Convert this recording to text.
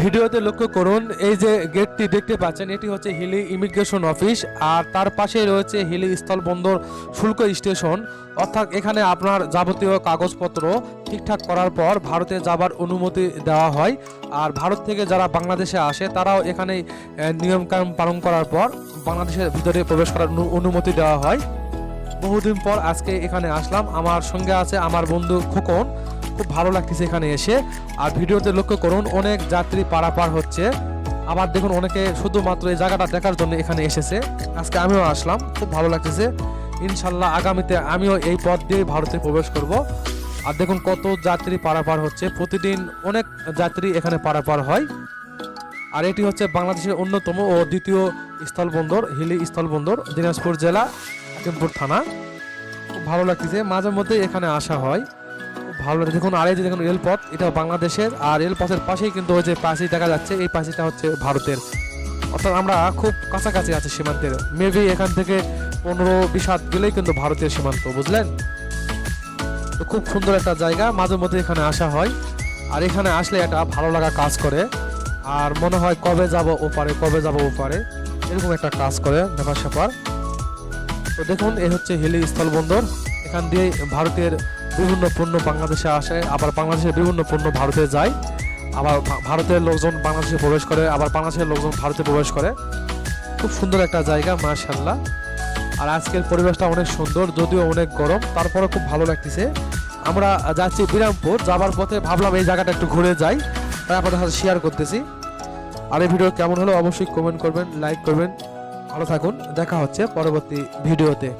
ভিডিওতে লক্ষ্য করুন, এই যে গেটটি দেখতে পাচ্ছেন, এটি হচ্ছে হিলি ইমিগ্রেশন অফিস, আর তার পাশে রয়েছে হিলি স্থলবন্দর শুল্ক স্টেশন। অর্থাৎ এখানে আপনার যাবতীয় কাগজপত্র ঠিকঠাক করার পর ভারতে যাবার অনুমতি দেওয়া হয়। আর ভারত থেকে যারা বাংলাদেশে আসে, তারাও এখানে নিয়মকানুন পালন করার পর বাংলাদেশের ভিতরে প্রবেশ করার অনুমতি দেওয়া হয়। বহুদিন পর আজকে এখানে আসলাম। আমার সঙ্গে আছে আমার বন্ধু খোকন। খুব ভালো লাগতেছে এখানে এসে। আর ভিডিওতে লক্ষ্য করুন, অনেক যাত্রী পারাপার হচ্ছে। আবার দেখুন অনেকে শুধুমাত্র এই জায়গাটা দেখার জন্য এখানে এসেছে। আজকে আমিও আসলাম, খুব ভালো লাগতেছে। ইনশাল্লাহ আগামীতে আমিও এই পথ দিয়ে ভারতে প্রবেশ করব। আর দেখুন কত যাত্রী পারাপার হচ্ছে। প্রতিদিন অনেক যাত্রী এখানে পারাপার হয়। আর এটি হচ্ছে বাংলাদেশের অন্যতম ও দ্বিতীয় স্থলবন্দর, হিলি স্থলবন্দর, দিনাজপুর জেলা, হাকিমপুর থানা। খুব ভালো লাগতেছে। মাঝে মধ্যে এখানে আসা হয়। ভালো দেখুন, আর এই যে দেখুন, রেলপথ এটা বাংলাদেশের। আর রেলপথের পাশেই কিন্তু ওই যে পাশি দেখা যাচ্ছে, এই পাশিটা হচ্ছে ভারতের। অর্থাৎ আমরা খুব কাছাকাছি আছি সীমান্তের। মেবি এখান থেকে পনেরো বিশ হাত গেলেই কিন্তু ভারতের সীমান্ত, বুঝলেন? তো খুব সুন্দর একটা জায়গা, মাঝে মধ্যে এখানে আসা হয়। আর এখানে আসলে একটা ভালো লাগা কাজ করে। আর মনে হয় কবে যাব ওপারে, কবে যাব ওপারে, এরকম একটা কাজ করে ব্যাপার স্যাপার তো দেখুন এই হচ্ছে হিলি স্থলবন্দর। এখান দিয়ে ভারতের বিভিন্ন পণ্য বাংলাদেশে আসে, আবার বাংলাদেশের বিভিন্ন পণ্য ভারতে যায়। আবার ভারতের লোকজন বাংলাদেশে প্রবেশ করে, আবার বাংলাদেশের লোকজন ভারতে প্রবেশ করে। খুব সুন্দর একটা জায়গা মার্শাল্লাহ আর আজকের পরিবেশটা অনেক সুন্দর, যদিও অনেক গরম তারপরে খুব ভালো লাগতেছে। আমরা যাচ্ছি বিরামপুর, যাবার পথে ভাবলাম এই জায়গাটা একটু ঘুরে যাই। তাই আপনাদের সাথে শেয়ার করতেছি। আর এই ভিডিও কেমন হলো অবশ্যই কমেন্ট করবেন লাইক করবেন। ভালো থাকুন, দেখা হচ্ছে পরবর্তী ভিডিওতে।